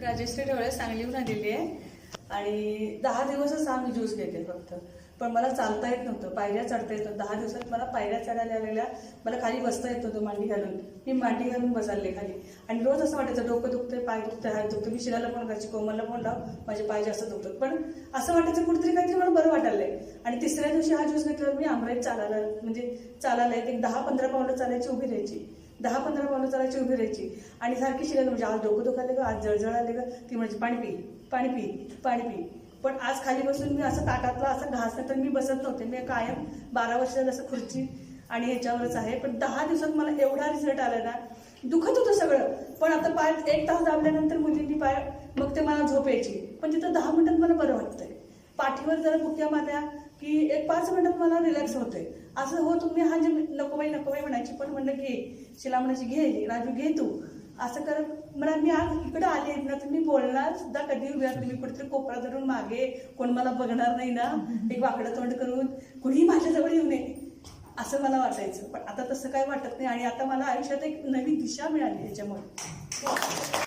राजेश्री ढवळे सांगलीहून आलेली आहे. आणि दहा दिवसच आम्ही ज्यूस घेते फक्त. पण मला चालता येत नव्हतं पायऱ्या चढता येत नव्हतं. दहा दिवसात मला पायऱ्या चढायला आलेल्या मला खाली बसता येत होतं मांडी घालून. मी मांडी घालून बसायले खाली. आणि रोज असं वाटायचं डोकं दुखते पाय दुखतंय हात दुखतं मी शिलाला पण करायची कोमलला पण लाव माझे पाय जास्त दुखतात. पण असं वाटायचं कुठेतरी काहीतरी मला बरं वाटायलंय. आणि तिसऱ्या दिवशी हा ज्यूस घेतल्यावर मी अमराईत चालायला म्हणजे चालायला एक दहा पंधरा पावलं चालायची उभी राहायची. दहा पंधरा पावलं चालायची उभी राहायची. आणि सारखी शिकायला म्हणजे आज डोकं दुखायला ग आज जळजळ आले ग. ती म्हणजे पाणी पी पाणी पी पाणी पी. पण आज खाली बसून मी असं ताटातला असं घास तर मी बसत नव्हते. मी कायम बारा वर्षात असं खुर्ची आणि ह्याच्यावरच आहे. पण दहा दिवसात मला एवढा रिझल्ट आला ना दुखत होतं सगळं. पण आता पाय एक तास दाबल्यानंतर मुलींनी पाय मग ते मला झोप यायची. पण तिथं दहा मिनिटात मला बरं वाटतंय. पाठीवर जरा बुक्या मारल्या की एक पाच मिनिटात मला रिलॅक्स होते असं हो तुम्ही हा जे नको बाई नको बाई म्हणायची पण म्हणलं घे शिला म्हणायची घे राजू घे तू. असं करत म्हणा मी आज इकडे आले ना तर मी बोलणार सुद्धा कधी उभ्या तुम्ही मी कुठेतरी कोपरा धरून मागे कोण मला बघणार नाही ना एक वाकडं तोंड करून कुणीही माझ्याजवळ येऊ नये असं मला वाटायचं. पण आता तसं काही वाटत नाही आणि आता मला आयुष्यात एक नवी दिशा मिळाली याच्यामुळे.